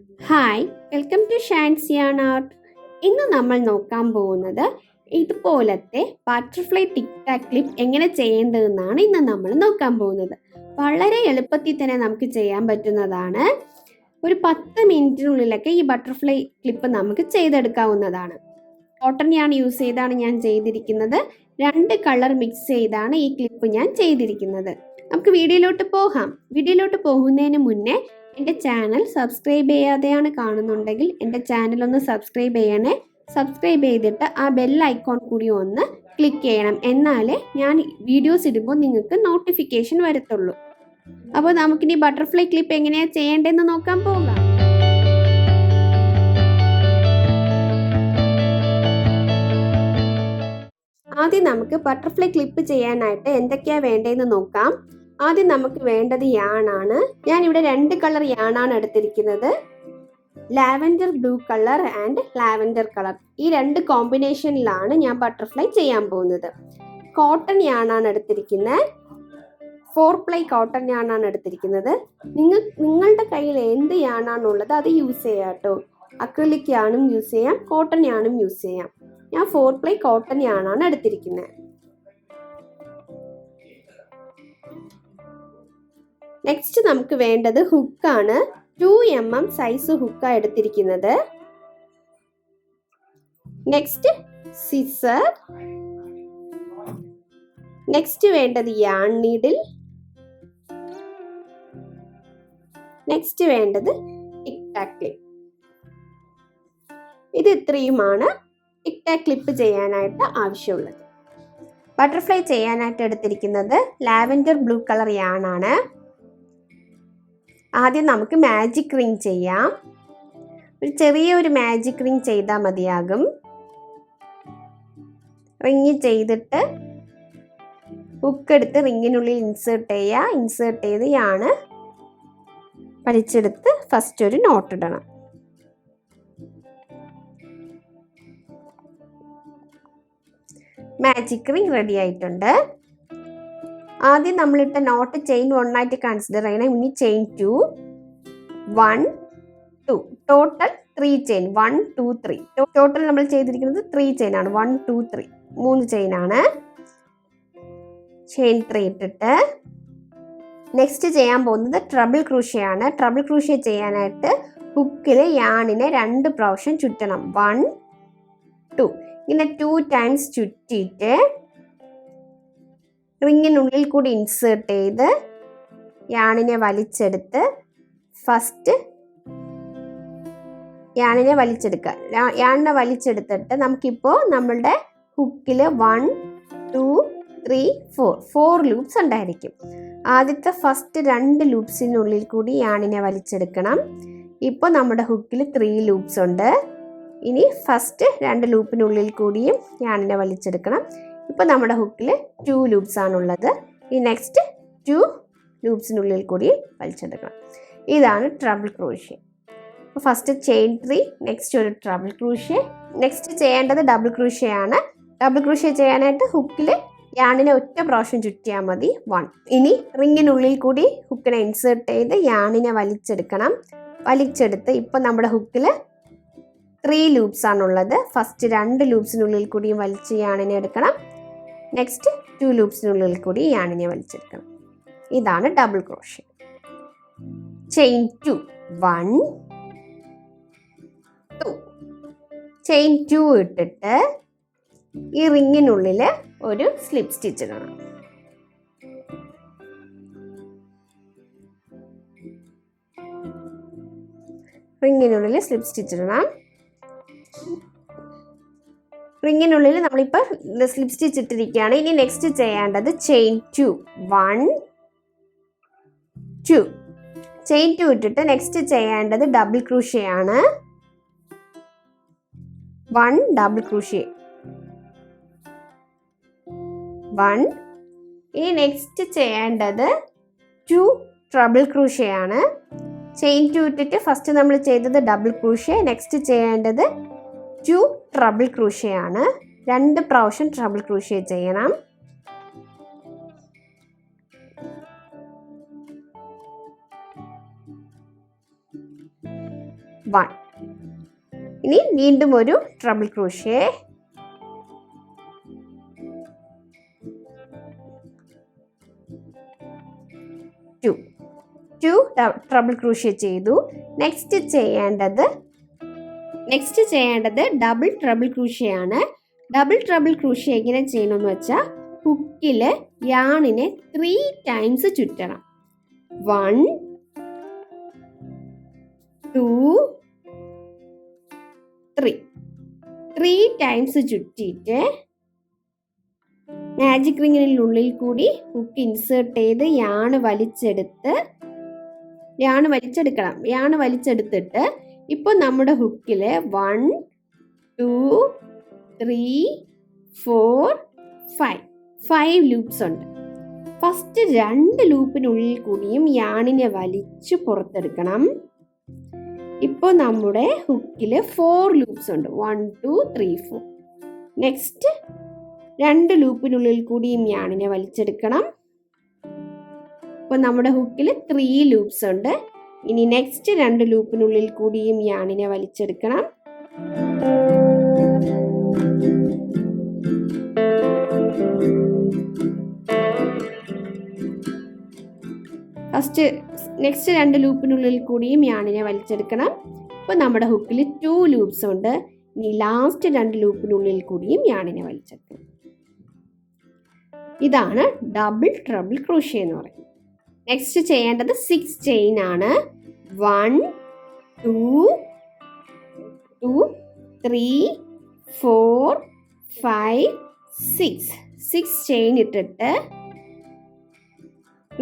Hi welcome to Shan's art ഇന്ന് നമ്മൾ നോക്കാൻ പോകുന്നത് ഇതുപോലത്തെ ബട്ടർഫ്ലൈ ടിക് ടാക് ക്ലിപ്പ് എങ്ങനെ ചെയ്യേണ്ടതെന്നാണ് ഇന്ന് നമ്മൾ നോക്കാൻ പോകുന്നത്. വളരെ എളുപ്പത്തിൽ തന്നെ നമുക്ക് ചെയ്യാൻ പറ്റുന്നതാണ്. ഒരു പത്ത് മിനിറ്റിനുള്ളിലൊക്കെ ഈ ബട്ടർഫ്ലൈ ക്ലിപ്പ് നമുക്ക് ചെയ്തെടുക്കാവുന്നതാണ്. കോട്ടൺ ഞാൻ യൂസ് ചെയ്താണ് ഞാൻ ചെയ്തിരിക്കുന്നത്. രണ്ട് കളർ മിക്സ് ചെയ്താണ് ഈ ക്ലിപ്പ് ഞാൻ ചെയ്തിരിക്കുന്നത്. നമുക്ക് വീഡിയോയിലോട്ട് പോകാം. വീഡിയോയിലോട്ട് പോകുന്നതിന് മുന്നേ എന്റെ ചാനൽ സബ്സ്ക്രൈബ് ചെയ്യാതെയാണ് കാണുന്നുണ്ടെങ്കിൽ എന്റെ ചാനൽ ഒന്ന് സബ്സ്ക്രൈബ് ചെയ്യണേ. സബ്സ്ക്രൈബ് ചെയ്തിട്ട് ആ ബെൽ ഐക്കോൺ കൂടി ഒന്ന് ക്ലിക്ക് ചെയ്യണം. എന്നാലേ ഞാൻ വീഡിയോസ് ഇടുമ്പോൾ നിങ്ങൾക്ക് നോട്ടിഫിക്കേഷൻ വരത്തുള്ളൂ. അപ്പോൾ നമുക്കിനി ബട്ടർഫ്ലൈ ക്ലിപ്പ് എങ്ങനെയാണ് ചെയ്യേണ്ടതെന്ന് നോക്കാൻ പോകാം. ആദ്യം നമുക്ക് ബട്ടർഫ്ലൈ ക്ലിപ്പ് ചെയ്യാനായിട്ട് എന്തൊക്കെയാണ് വേണ്ടതെന്ന് നോക്കാം. ആദ്യം നമുക്ക് വേണ്ടത് യാണാണ്. ഞാൻ ഇവിടെ രണ്ട് കളർ യാണാണ് എടുത്തിരിക്കുന്നത്. Lavender blue colour and lavender colour ഈ രണ്ട് കോമ്പിനേഷനിലാണ് ഞാൻ ബട്ടർഫ്ലൈ ചെയ്യാൻ പോകുന്നത്. കോട്ടൺ യാണാണ് എടുത്തിരിക്കുന്നത്. ഫോർ പ്ലൈ കോട്ടൺ യാണാണ് എടുത്തിരിക്കുന്നത്. നിങ്ങൾ നിങ്ങളുടെ കയ്യിൽ എന്ത് യാണാണുള്ളത് അത് യൂസ് ചെയ്യാം കേട്ടോ. അക്രലിക് യാണും യൂസ് ചെയ്യാം കോട്ടൺ യാണും യൂസ് ചെയ്യാം. ഞാൻ ഫോർ പ്ലൈ കോട്ടൺ യാണാണ് എടുത്തിരിക്കുന്നത്. നെക്സ്റ്റ് നമുക്ക് വേണ്ടത് ഹുക്കാണ് ടു എം എം സൈസ് ഹുക്കാണ് എടുത്തിരിക്കുന്നത്. നെക്സ്റ്റ് സിസർ നെക്സ്റ്റ് വേണ്ടത് യാൺ നീഡിൽ നെക്സ്റ്റ് വേണ്ടത് ടിക്ടാക് ക്ലിപ്പ് ഇത് ഇത്രയുമാണ് ടിക്ടാക് ക്ലിപ്പ് ചെയ്യാനായിട്ട് ആവശ്യമുള്ളത്. ബട്ടർഫ്ലൈ ചെയ്യാനായിട്ട് എടുത്തിരിക്കുന്നത് ലാവൻഡർ ബ്ലൂ കളർ യാണാണ് ആദ്യം നമുക്ക് മാജിക് റിങ് ചെയ്യാം. ഒരു ചെറിയ ഒരു മാജിക് റിങ് ചെയ്താൽ മതിയാകും. റിങ് ചെയ്തിട്ട് ഹുക്ക് എടുത്ത് റിങ്ങിനുള്ളിൽ ഇൻസേർട്ട് ചെയ്യുക. ഇൻസേർട്ട് ചെയ്ത് യാണ് വലിച്ചെടുത്ത് ഫസ്റ്റ് ഒരു നോട്ട് ഇടണം. മാജിക് റിങ് റെഡി ആയിട്ടുണ്ട്. ആദ്യം നമ്മളിട്ട നോട്ട് ചെയിൻ വൺ ആയിട്ട് കൺസിഡർ ചെയ്യണം. ഇനി chain two one two total three chain one two three total നമ്മൾ ചെയ്തിരിക്കുന്നത് ത്രീ ചെയിൻ ആണ്. വൺ ടു ത്രീ മൂന്ന് ചെയിൻ ആണ്. ചെയിൻ ത്രീ ഇട്ടിട്ട് നെക്സ്റ്റ് ചെയ്യാൻ പോകുന്നത് ട്രബിൾ ക്രൂഷ്യയാണ് ട്രബിൾ ക്രൂഷ്യ ചെയ്യാനായിട്ട് ഹുക്കിൽ യാണിനെ രണ്ട് പ്രാവശ്യം ചുറ്റണം. വൺ ടു ഇങ്ങനെ ടു ടൈംസ് ചുറ്റിയിട്ട് റിങ്ങിനുള്ളിൽ കൂടി ഇൻസേർട്ട് ചെയ്ത് യാണിനെ വലിച്ചെടുത്ത് ഫസ്റ്റ് യാണിനെ വലിച്ചെടുക്കുക. യാണിനെ വലിച്ചെടുത്തിട്ട് നമുക്കിപ്പോൾ നമ്മളുടെ ഹുക്കിൽ one two three four four loops ഉണ്ടായിരിക്കും. ആദ്യത്തെ ഫസ്റ്റ് രണ്ട് ലൂപ്സിനുള്ളിൽ കൂടി യാണിനെ വലിച്ചെടുക്കണം. ഇപ്പോൾ നമ്മുടെ ഹുക്കിൽ ത്രീ ലൂപ്സ് ഉണ്ട്. ഇനി ഫസ്റ്റ് രണ്ട് ലൂപ്പിനുള്ളിൽ കൂടിയും യാണിനെ വലിച്ചെടുക്കണം. ഇപ്പോൾ നമ്മുടെ ഹുക്കിൽ ടു ലൂപ്സ് ആണുള്ളത്. ഈ നെക്സ്റ്റ് ടു ലൂപ്സിനുള്ളിൽ കൂടി വലിച്ചെടുക്കണം. ഇതാണ് ട്രബിൾ ക്രൂഷ്യ അപ്പോൾ ഫസ്റ്റ് ചെയിൻ ത്രീ നെക്സ്റ്റ് ഒരു ട്രബിൾ ക്രൂഷ്യ നെക്സ്റ്റ് ചെയ്യേണ്ടത് ഡബിൾ ക്രൂഷ്യയാണ് ഡബിൾ ക്രൂഷ്യ ചെയ്യാനായിട്ട് ഹുക്കിൽ യാണിനെ ഒറ്റ പ്രാവശ്യം ചുറ്റിയാൽ മതി. വൺ ഇനി റിങ്ങിനുള്ളിൽ കൂടി ഹുക്കിനെ ഇൻസേർട്ട് ചെയ്ത് യാണിനെ വലിച്ചെടുക്കണം. വലിച്ചെടുത്ത് ഇപ്പം നമ്മുടെ ഹുക്കിൽ ത്രീ ലൂപ്സ് ആണുള്ളത്. ഫസ്റ്റ് രണ്ട് ലൂപ്സിനുള്ളിൽ കൂടിയും വലിച്ച് യാണിനെ എടുക്കണം. നെക്സ്റ്റ് ടു ലൂപ്സിനുള്ളിൽ കൂടി ആണിനെ വലിച്ചെടുക്കണം. ഇതാണ് double crochet chain two one two chain two ഇട്ടിട്ട് ഈ റിങ്ങിനുള്ളിൽ ഒരു സ്ലിപ്പ് സ്റ്റിച്ച് ഇടണം. റിങ്ങിനുള്ളിൽ സ്ലിപ്പ് സ്റ്റിച്ച് ഇടണം. റിങ്ങിനുള്ളിൽ നമ്മളിപ്പോൾ സ്ലിപ്പ് സ്റ്റിച്ച് ഇട്ടിരിക്കുകയാണ്. ഇനി നെക്സ്റ്റ് ചെയ്യേണ്ടത് chain two one two chain two ഇട്ടിട്ട് നെക്സ്റ്റ് ചെയ്യേണ്ടത് ഡബിൾ ക്രൂഷ്യയാണ് വൺ ഡബിൾ ക്രൂഷ്യ വൺ ഇനി നെക്സ്റ്റ് ചെയ്യേണ്ടത് ടു ട്രബിൾ ക്രൂഷ്യയാണ് ചെയിൻ ടു ഇട്ടിട്ട് ഫസ്റ്റ് നമ്മൾ ചെയ്തത് ഡബിൾ ക്രൂഷ്യ നെക്സ്റ്റ് ചെയ്യേണ്ടത് ടു ട്രബിൾ ക്രൂഷ്യയാണ്. രണ്ട് പ്രാവശ്യം ട്രബിൾ ക്രൂഷ്യ ചെയ്യണം. വൺ. ഇനി വീണ്ടും ഒരു treble crochet. Two. Two treble crochet ചെയ്തു. നെക്സ്റ്റ് ചെയ്യേണ്ടത് നെക്സ്റ്റ് ചെയ്യേണ്ടത് ഡബിൾ ട്രബിൾ ക്രൂഷയാണ് ഡബിൾ ട്രബിൾ ക്രൂഷ എങ്ങനെ ചെയ്യണമെന്ന് വെച്ചാൽ ഹുക്കിൽ യാണിനെ three times ചുറ്റണം. One two three three times ചുറ്റിയിട്ട് magic റിങ്ങിനുള്ളിൽ കൂടി ഹുക്ക് ഇൻസേർട്ട് ചെയ്ത് യാണ് വലിച്ചെടുത്ത് യാണ് വലിച്ചെടുക്കണം. യാണ് വലിച്ചെടുത്തിട്ട് ഇപ്പോൾ നമ്മുടെ ഹുക്കിൽ one two three four five five loops ഉണ്ട്. ഫസ്റ്റ് രണ്ട് ലൂപ്പിനുള്ളിൽ കൂടിയും യാണിനെ വലിച്ചു പുറത്തെടുക്കണം. ഇപ്പോൾ നമ്മുടെ ഹുക്കിൽ ഫോർ ലൂപ്സ് ഉണ്ട്. One two three four next രണ്ട് ലൂപ്പിനുള്ളിൽ കൂടിയും യാണിനെ വലിച്ചെടുക്കണം. ഇപ്പോൾ നമ്മുടെ ഹുക്കിൽ ത്രീ ലൂപ്സ് ഉണ്ട്. ഇനി നെക്സ്റ്റ് രണ്ട് ലൂപ്പിനുള്ളിൽ കൂടിയും യാണിനെ വലിച്ചെടുക്കണം. ഫസ്റ്റ് നെക്സ്റ്റ് രണ്ട് ലൂപ്പിനുള്ളിൽ കൂടിയും യാണിനെ വലിച്ചെടുക്കണം. ഇപ്പോൾ നമ്മുടെ ഹുക്കിൽ ടു ലൂപ്സ് ഉണ്ട്. ഇനി ലാസ്റ്റ് രണ്ട് ലൂപ്പിനുള്ളിൽ കൂടിയും യാണിനെ വലിച്ചെടുക്കണം. ഇതാണ് ഡബിൾ ട്രബിൾ ക്രൂഷ്യ എന്ന് പറയുന്നത്. നെക്സ്റ്റ് ചെയ്യേണ്ടത് സിക്സ് ചെയിൻ ആണ്. One two two three four five six six chain ഇട്ടിട്ട്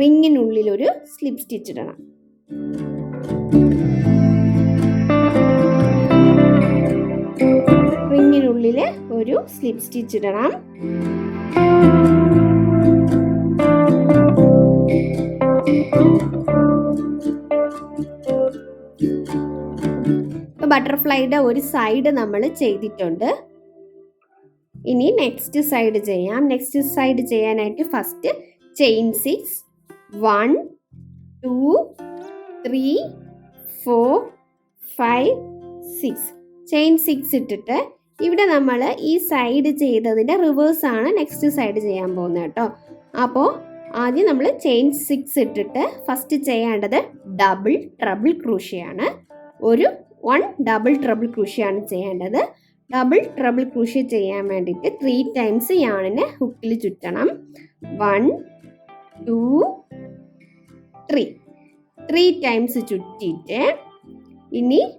റിങ്ങിനുള്ളിൽ ഒരു സ്ലിപ്പ് സ്റ്റിച്ച് ഇടണം. റിങ്ങിനുള്ളിൽ ഒരു സ്ലിപ്പ് സ്റ്റിച്ച് ഇടണം. ബട്ടർഫ്ലൈയുടെ ഒരു സൈഡ് നമ്മൾ ചെയ്തിട്ടുണ്ട്. ഇനി നെക്സ്റ്റ് സൈഡ് ചെയ്യാം. നെക്സ്റ്റ് സൈഡ് ചെയ്യാനായിട്ട് first chain six one two three four five six chain six ഇട്ടിട്ട് ഇവിടെ നമ്മൾ ഈ സൈഡ് ചെയ്തതിന്റെ റിവേഴ്സാണ് നെക്സ്റ്റ് സൈഡ് ചെയ്യാൻ പോകുന്നത് കേട്ടോ. അപ്പോൾ ആദ്യം നമ്മൾ ചെയിൻ സിക്സ് ഇട്ടിട്ട് ഫസ്റ്റ് ചെയ്യേണ്ടത് ഡബിൾ ട്രബിൾ ക്രൂഷിയാണ് ഒരു വൺ ഡബിൾ ട്രബിൾ ക്രൂഷിയാണ് ചെയ്യേണ്ടത്. ഡബിൾ ട്രബിൾ ക്രൂഷ്യ ചെയ്യാൻ വേണ്ടിയിട്ട് ത്രീ ടൈംസ് യാണിനെ ഹുക്കിൽ ചുറ്റണം. One two three three times ചുറ്റിയിട്ട് ഇനി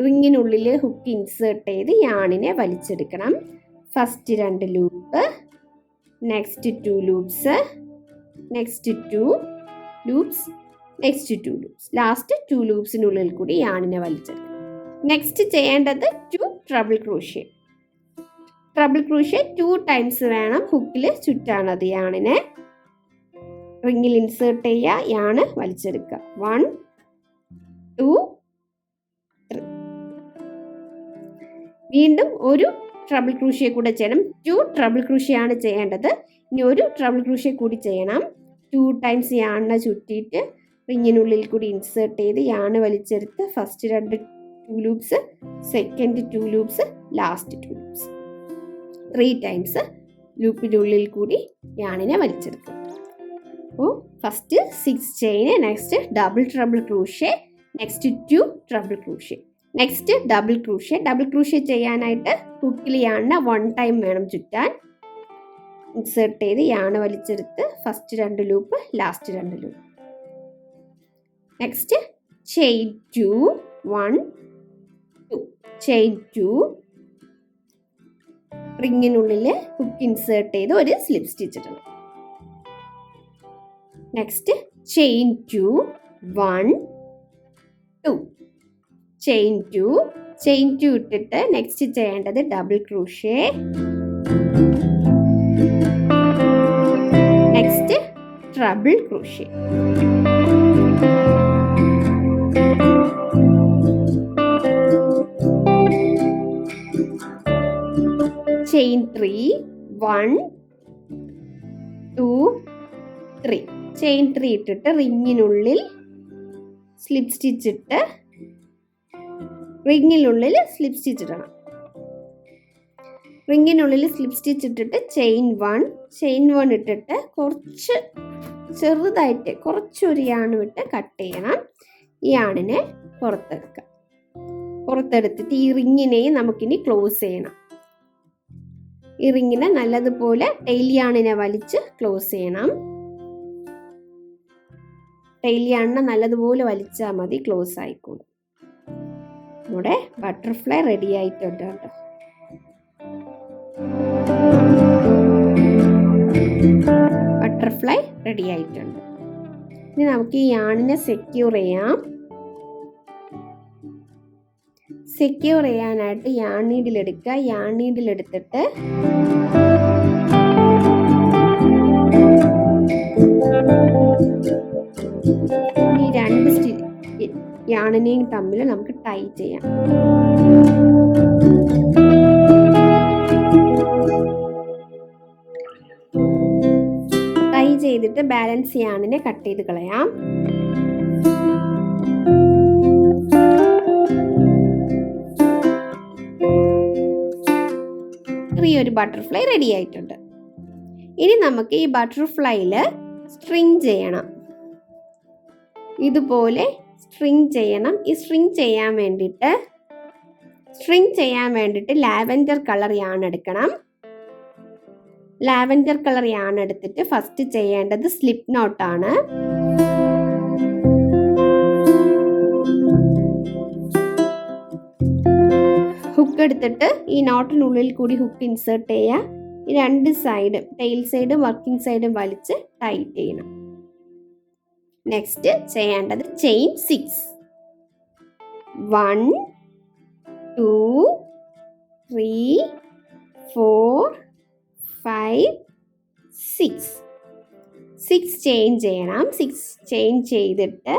റിങ്ങിനുള്ളിൽ ഹുക്ക് ഇൻസേർട്ട് ചെയ്ത് യാണിനെ വലിച്ചെടുക്കണം. ഫസ്റ്റ് രണ്ട് loop next two loops next two loops next two loops last two ലൂപ്സിനുള്ളിൽ കൂടി യാണിനെ വലിച്ചത് നെക്സ്റ്റ് ചെയ്യേണ്ടത് two treble crochet treble crochet two times വേണം. ഹുക്കിൽ ചുറ്റാണത് യാണിനെ റിങ്ങിൽ ഇൻസേർട്ട് ചെയ്യുക. യാണ് വലിച്ചെടുക്കുക. വൺ ടു ത്രീ വീണ്ടും ഒരു ട്രബിൾ ക്രൂഷ്യ കൂടെ ചെയ്യണം. ടു ട്രബിൾ ക്രൂഷ്യാണ് ചെയ്യേണ്ടത്. ഇനി ഒരു ട്രബിൾ ക്രൂഷ്യ കൂടി ചെയ്യണം. ടു ടൈംസ് യാണ ചുറ്റിയിട്ട് റിങ്ങിനുള്ളിൽ കൂടി ഇൻസേർട്ട് ചെയ്ത് യാണ് വലിച്ചെടുത്ത് ഫസ്റ്റ് രണ്ട് two loops second two loops last two loops three times ലൂപ്പിനുള്ളിൽ കൂടി യാണിനെ വലിച്ചെടുക്കും അപ്പോൾ first six chain next double treble crochet next two treble crochet next double crochet double crochet ചെയ്യാനായിട്ട് കുക്കിൽ യാണിനെ വൺ ടൈം വേണം ചുറ്റാൻ. ഇൻസേർട്ട് ചെയ്ത് യാണ് വലിച്ചെടുത്ത് ഫസ്റ്റ് രണ്ട് ലൂപ്പ് ലാസ്റ്റ് രണ്ട് loop next chain two one two chain two റിങ്ങിനുള്ളിൽ hook insert ചെയ്ത് ഒരു സ്ലിപ്പ് സ്റ്റിച്ച് ഇടണം. Next chain two one two chain two chain two ഇട്ടിട്ട് നെക്സ്റ്റ് ചെയ്യേണ്ടത് double crochet treble crochet chain three one two three. Chain three ഇട്ടിട്ട് റിങ്ങിനുള്ളിൽ slip stitch ഇട്ട് റിങ്ങിനുള്ളിൽ slip stitch ഇടണം. റിങ്ങിനുള്ളിൽ സ്ലിപ്പ് സ്റ്റിച്ച് ഇട്ടിട്ട് ചെയിൻ വൺ ചെയിൻ വൺ ഇട്ടിട്ട് കുറച്ച് ചെറുതായിട്ട് കുറച്ചൊരു യാണ് വിട്ട് കട്ട് ചെയ്യണം. ഈ ആണിനെ പുറത്തെടുക്കുക. പുറത്തെടുത്തിട്ട് ഈ റിങ്ങിനെയും നമുക്കിനി ക്ലോസ് ചെയ്യണം. ഈ റിങ്ങിനെ നല്ലതുപോലെ ടെയിൽ യാണിനെ വലിച്ച് ക്ലോസ് ചെയ്യണം. ടെയിൽ യാണിനെ നല്ലതുപോലെ വലിച്ചാൽ മതി ക്ലോസ് ആയിക്കോളും. നമ്മുടെ ബട്ടർഫ്ലൈ റെഡി ആയിട്ടുണ്ട് കേട്ടോ. ബട്ടർഫ്ലൈ റെഡി ആയിട്ടുണ്ട്. ഇനി നമുക്ക് ഈ യാണിനെ സെക്യൂർ ചെയ്യാം. സെക്യൂർ ചെയ്യാനായിട്ട് യാൺ എടുക്കുക. യാൺ എടുത്തിട്ട് ഈ രണ്ട് സ്റ്റി യാണിനെയും തമ്മിൽ നമുക്ക് ടൈ ചെയ്യാം. ടൈ ചെയ്തിട്ട് ബാലൻസ് ചെയ്യാണിനെ കട്ട് ചെയ്ത് കളയാം. ഒരു ബട്ടർഫ്ലൈ റെഡി ആയിട്ടുണ്ട്. ഇനി നമുക്ക് ഈ ബട്ടർഫ്ലൈയിൽ സ്ട്രിങ് ചെയ്യണം. ഇതുപോലെ സ്ട്രിങ് ചെയ്യണം. ഈ സ്ട്രിങ് ചെയ്യാൻ വേണ്ടിയിട്ട് സ്ട്രിങ് ചെയ്യാൻ വേണ്ടിയിട്ട് ലാവൻഡർ കളർ യാൺ എടുക്കണം. ലാവൻഡർ കളർ യാൺ എടുത്തിട്ട് ഫസ്റ്റ് ചെയ്യേണ്ടത് സ്ലിപ്പ് നോട്ടാണ് ഹുക്ക് എടുത്തിട്ട് ഈ നോട്ടിനുള്ളിൽ കൂടി ഹുക്ക് ഇൻസേർട്ട് ചെയ്യുക. രണ്ട് സൈഡും ടെയിൽ സൈഡും വർക്കിംഗ് സൈഡും വലിച്ച് ടൈറ്റ് ചെയ്യണം. നെക്സ്റ്റ് ചെയ്യേണ്ടത് chain six one two three four five six six chain ചെയ്യണം. സിക്സ് ചെയിൻ ചെയ്തിട്ട്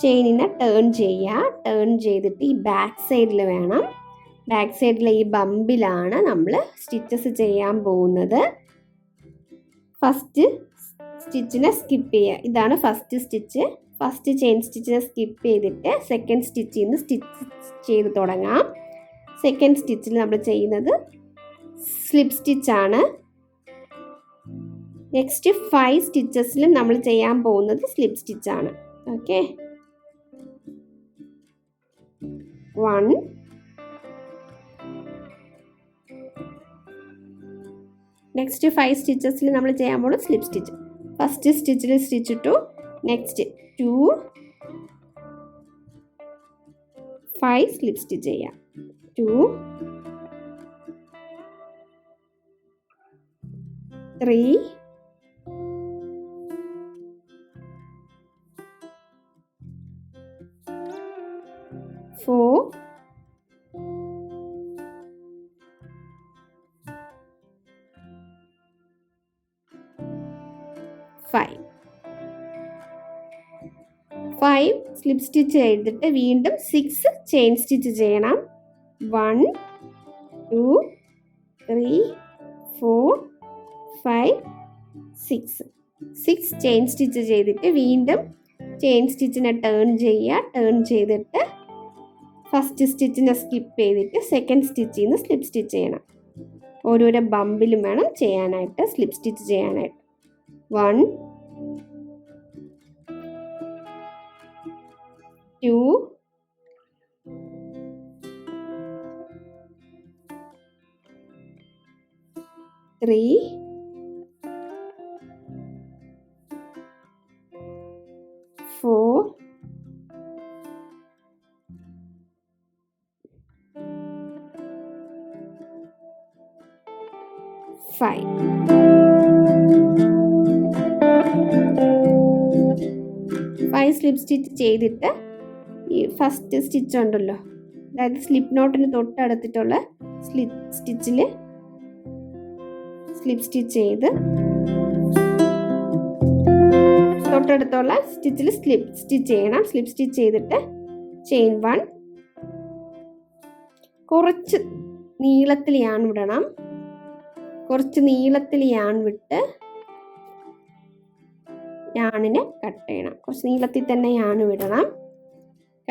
ചെയിനിനെ ടേൺ ചെയ്യുക ടേൺ ചെയ്തിട്ട് ഈ ബാക്ക് സൈഡിൽ വേണം. ബാക്ക് സൈഡിലെ ഈ ബമ്പിലാണ് നമ്മൾ സ്റ്റിച്ചസ് ചെയ്യാൻ പോകുന്നത്. ഫസ്റ്റ് സ്റ്റിച്ചിനെ സ്കിപ്പ് ചെയ്യുക ഇതാണ് first stitch first chain stitch skip ചെയ്തിട്ട് സെക്കൻഡ് സ്റ്റിച്ചിൽ നിന്ന് സ്റ്റിച്ച് ചെയ്ത് തുടങ്ങാം. സെക്കൻഡ് സ്റ്റിച്ചിൽ നമ്മൾ ചെയ്യുന്നത് സ്ലിപ്പ് സ്റ്റിച്ചാണ് നെക്സ്റ്റ് ഫൈവ് സ്റ്റിച്ചസിലും നമ്മൾ ചെയ്യാൻ പോകുന്നത് സ്ലിപ്പ് സ്റ്റിച്ചാണ് ഓക്കെ വൺ നെക്സ്റ്റ് ഫൈവ് സ്റ്റിച്ചസിൽ നമ്മൾ ചെയ്യാൻ പോകുന്നത് സ്ലിപ്പ് സ്റ്റിച്ച് ഫസ്റ്റ് സ്റ്റിച്ചിൽ സ്റ്റിച്ച് ഇട്ടു. Next two five slip stitch ചെയ്യാം two three four slip stitch ചെയ്തിട്ട് വീണ്ടും സിക്സ് ചെയിൻ സ്റ്റിച്ച് ചെയ്യണം. One two three four five six six chain stitch ചെയ്തിട്ട് വീണ്ടും ചെയിൻ സ്റ്റിച്ചിനെ ടേൺ ചെയ്യുക. ടേൺ ചെയ്തിട്ട് ഫസ്റ്റ് സ്റ്റിച്ചിനെ സ്കിപ്പ് ചെയ്തിട്ട് സെക്കൻഡ് സ്റ്റിച്ചിൽ നിന്ന് സ്ലിപ്പ് സ്റ്റിച്ച് ചെയ്യണം. ഓരോരോ ബമ്പിലും വേണം ചെയ്യാനായിട്ട് സ്ലിപ്പ് സ്റ്റിച്ച് ചെയ്യാനായിട്ട്. One two. Three. Four. Five. Five slip stitch ചെയ്തിട്ട് ഫസ്റ്റ് സ്റ്റിച്ച് ഉണ്ടല്ലോ. അതായത് സ്ലിപ്പ് നോട്ടിന് തൊട്ടടുത്തിട്ടുള്ള സ്ലിപ്പ് സ്റ്റിച്ചിൽ സ്ലിപ്പ് സ്റ്റിച്ച് ചെയ്ത് തൊട്ടടുത്തുള്ള സ്റ്റിച്ചിൽ സ്ലിപ്പ് സ്റ്റിച്ച് ചെയ്യണം. സ്ലിപ്പ് സ്റ്റിച്ച് ചെയ്തിട്ട് ചെയിൻ വൺ കുറച്ച് നീളത്തിൽ യാൺ വിടണം. കുറച്ച് നീളത്തിൽ യാൺ വിട്ട് യാണിനെ കട്ട് ചെയ്യണം. കുറച്ച് നീളത്തിൽ തന്നെ യാൺ വിടണം.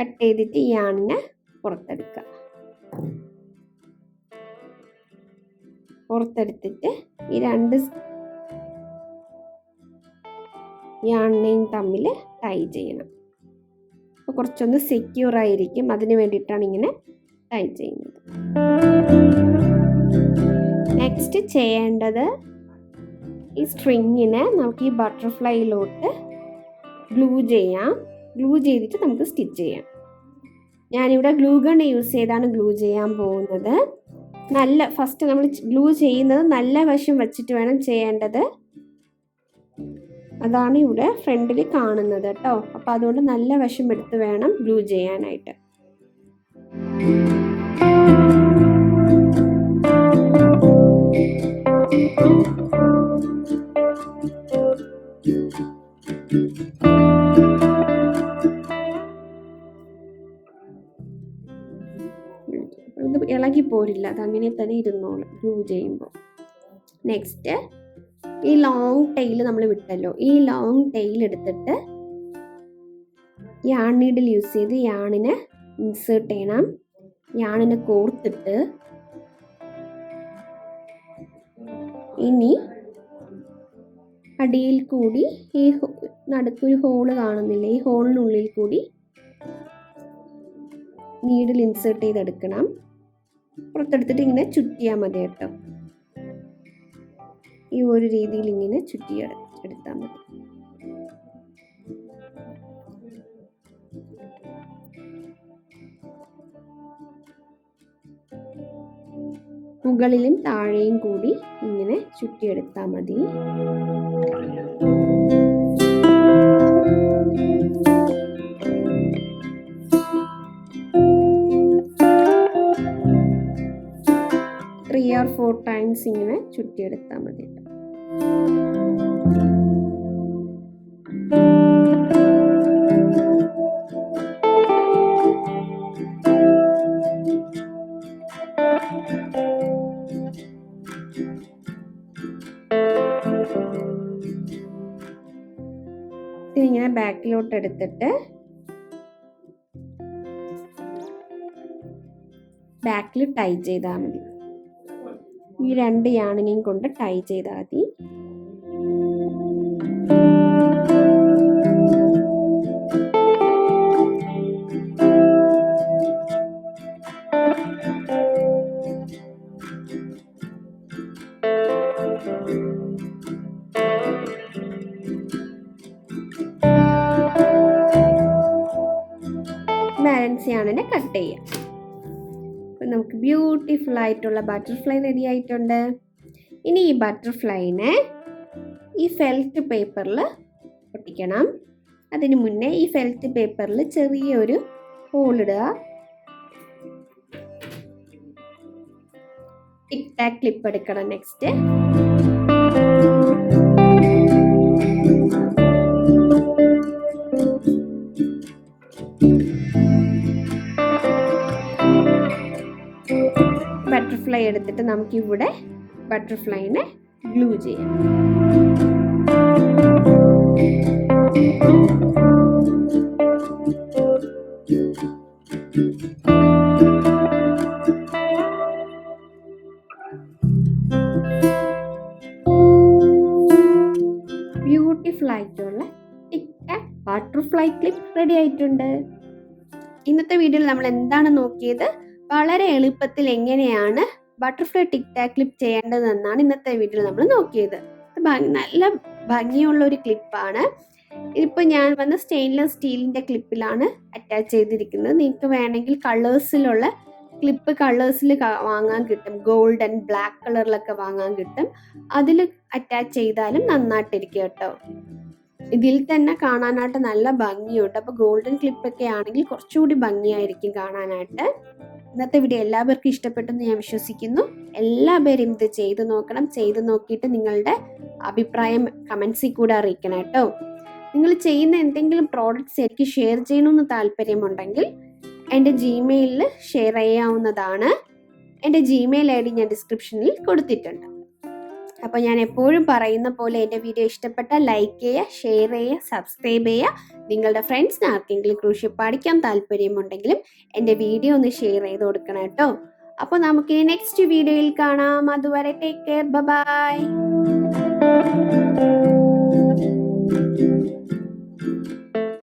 കട്ട് ചെയ്തിട്ട് ഈ ആണിനെ പുറത്തെടുക്കുക. പുറത്തെടുത്തിട്ട് ഈ രണ്ട് യാണ്ണയും തമ്മിൽ ടൈ ചെയ്യണം. അപ്പോൾ കുറച്ചൊന്ന് സെക്യൂർ ആയിരിക്കും. അതിന് വേണ്ടിയിട്ടാണ് ഇങ്ങനെ ടൈ ചെയ്യുന്നത്. നെക്സ്റ്റ് ചെയ്യേണ്ടത് ഈ സ്ട്രിങ്ങിനെ നമുക്ക് ഈ ബട്ടർഫ്ലൈയിലോട്ട് ഗ്ലൂ ചെയ്യാം. ഗ്ലൂ ചെയ്തിട്ട് നമുക്ക് സ്റ്റിച്ച് ചെയ്യാം. ഞാനിവിടെ ഗ്ലൂ ഗൺ യൂസ് ചെയ്താണ് ഗ്ലൂ ചെയ്യാൻ പോകുന്നത്. നല്ല ഫസ്റ്റ് നമ്മൾ ഗ്ലൂ ചെയ്യുന്നത് നല്ല വശം വെച്ചിട്ട് വേണം ചെയ്യേണ്ടത്. അതാണ് ഇവിടെ ഫ്രണ്ടിൽ കാണുന്നത് കേട്ടോ അപ്പോൾ അതുകൊണ്ട് നല്ല വശം എടുത്ത് വേണം ഗ്ലൂ ചെയ്യാനായിട്ട്. പോരില്ല അതങ്ങനെ തന്നെ ഇരുന്നോളും. ഗ്ലൂ ചെയ്യുമ്പോൾ നെക്സ്റ്റ് ഈ ലോങ് ടൈൽ നമ്മൾ വിട്ടല്ലോ. ഈ ലോങ് ടൈൽ എടുത്തിട്ട് യാൺ നീഡിൽ യൂസ് ചെയ്ത് യാണിനെ ഇൻസേർട്ട് ചെയ്യണം. യാണിനെ കോർത്തിട്ട് ഇനി അടിയിൽ കൂടി ഈ നടുക്കൊരു ഹോൾ കാണുന്നില്ല? ഈ ഹോളിനുള്ളിൽ കൂടി നീഡിൽ ഇൻസേർട്ട് ചെയ്തെടുക്കണം. പുറത്തെടുത്തിട്ട് ഇങ്ങനെ ചുറ്റിയാൽ മതി കേട്ടോ. ഈ ഒരു രീതിയിൽ ഇങ്ങനെ ചുറ്റി എടുത്താൽ മതി. മുകളിലും താഴെയും കൂടി ഇങ്ങനെ ചുറ്റിയെടുത്താൽ മതി. ത്രീ ഓർ ഫോർ ടൈംസ് ഇങ്ങനെ ചുറ്റിയെടുത്താൽ മതി. ഇതിങ്ങനെ ബാക്കിലോട്ട് എടുത്തിട്ട് ബാക്കിൽ ടൈ ചെയ്താൽ മതി ഈ രണ്ട് യാണിനെയും കൊണ്ട് ടൈ ചെയ്താൽ മതി. ആയിട്ടുള്ള ബട്ടർഫ്ലൈ റെഡി ആയിട്ടുണ്ട്. ഇനി ഈ ബട്ടർഫ്ലൈനെ ഈ ഫെൽറ്റ് പേപ്പറിൽ ഒട്ടിക്കണം. അതിന് മുന്നേ ഈ ഫെൽറ്റ് പേപ്പറിൽ ചെറിയൊരു ഹോളിടുക ടിക് ടാക് ക്ലിപ്പ് എടുക്കണം നെക്സ്റ്റ് ബട്ടർഫ്ലൈ എടുത്തിട്ട് നമുക്ക് ഇവിടെ ബട്ടർഫ്ലൈനെ ഗ്ലൂ ചെയ്യാം. ബ്യൂട്ടിഫുൾ ആയിട്ടുള്ള ബട്ടർഫ്ലൈ ക്ലിപ്പ് റെഡി ആയിട്ടുണ്ട്. ഇന്നത്തെ വീഡിയോയിൽ നമ്മൾ എന്താണ് നോക്കിയത്? വളരെ എളുപ്പത്തിൽ എങ്ങനെയാണ് ബട്ടർഫ്ലൈ ടിക് ടാക് ക്ലിപ്പ് ചെയ്യേണ്ടതെന്നാണ് ഇന്നത്തെ വീഡിയോ നമ്മൾ നോക്കിയത്. നല്ല ഭംഗിയുള്ള ഒരു ക്ലിപ്പാണ്. ഇതിപ്പോൾ ഞാൻ വന്ന സ്റ്റെയിൻലെസ് സ്റ്റീലിന്റെ ക്ലിപ്പിലാണ് അറ്റാച്ച് ചെയ്തിരിക്കുന്നത്. നിങ്ങൾക്ക് വേണമെങ്കിൽ കളേഴ്സിലുള്ള ക്ലിപ്പ് കളേഴ്സിൽ വാങ്ങാൻ കിട്ടും. ഗോൾഡൻ ബ്ലാക്ക് കളറിലൊക്കെ വാങ്ങാൻ കിട്ടും. അതിൽ അറ്റാച്ച് ചെയ്താലും നന്നായിട്ടിരിക്കും കേട്ടോ. ഇതിൽ തന്നെ കാണാനായിട്ട് നല്ല ഭംഗിയുണ്ട്. അപ്പോൾ ഗോൾഡൻ ക്ലിപ്പൊക്കെ ആണെങ്കിൽ കുറച്ചുകൂടി ഭംഗിയായിരിക്കും കാണാനായിട്ട്. ഇന്നത്തെ വീഡിയോ എല്ലാവർക്കും ഇഷ്ടപ്പെട്ടെന്ന് ഞാൻ വിശ്വസിക്കുന്നു. എല്ലാവരും ഇത് ചെയ്തു നോക്കണം. ചെയ്തു നോക്കിയിട്ട് നിങ്ങളുടെ അഭിപ്രായം കമൻസിൽ കൂടെ അറിയിക്കണം കേട്ടോ. നിങ്ങൾ ചെയ്യുന്ന എന്തെങ്കിലും പ്രോഡക്റ്റ്സ് എനിക്ക് ഷെയർ ചെയ്യണമെന്ന് താല്പര്യമുണ്ടെങ്കിൽ എന്റെ ജിമെയിലിൽ ഷെയർ ചെയ്യാവുന്നതാണ്. എന്റെ ജിമെയിൽ ഐ ഡി ഞാൻ ഡിസ്ക്രിപ്ഷനിൽ കൊടുത്തിട്ടുണ്ട്. അപ്പോൾ ഞാൻ എപ്പോഴും പറയുന്ന പോലെ എന്റെ വീഡിയോ ഇഷ്ടപ്പെട്ടാൽ ലൈക്ക് ചെയ്യുക ഷെയർ ചെയ്യുക സബ്സ്ക്രൈബ് ചെയ്യുക. നിങ്ങളുടെ ഫ്രണ്ട്സിന് ആർക്കെങ്കിലും കൃഷി പഠിക്കാൻ താല്പര്യമുണ്ടെങ്കിലും എന്റെ വീഡിയോ ഒന്ന് ഷെയർ ചെയ്ത് കൊടുക്കണം കേട്ടോ. അപ്പോൾ നമുക്ക് ഈ നെക്സ്റ്റ് വീഡിയോയിൽ കാണാം. അതുവരെ ടേക്ക് കെയർ ബൈ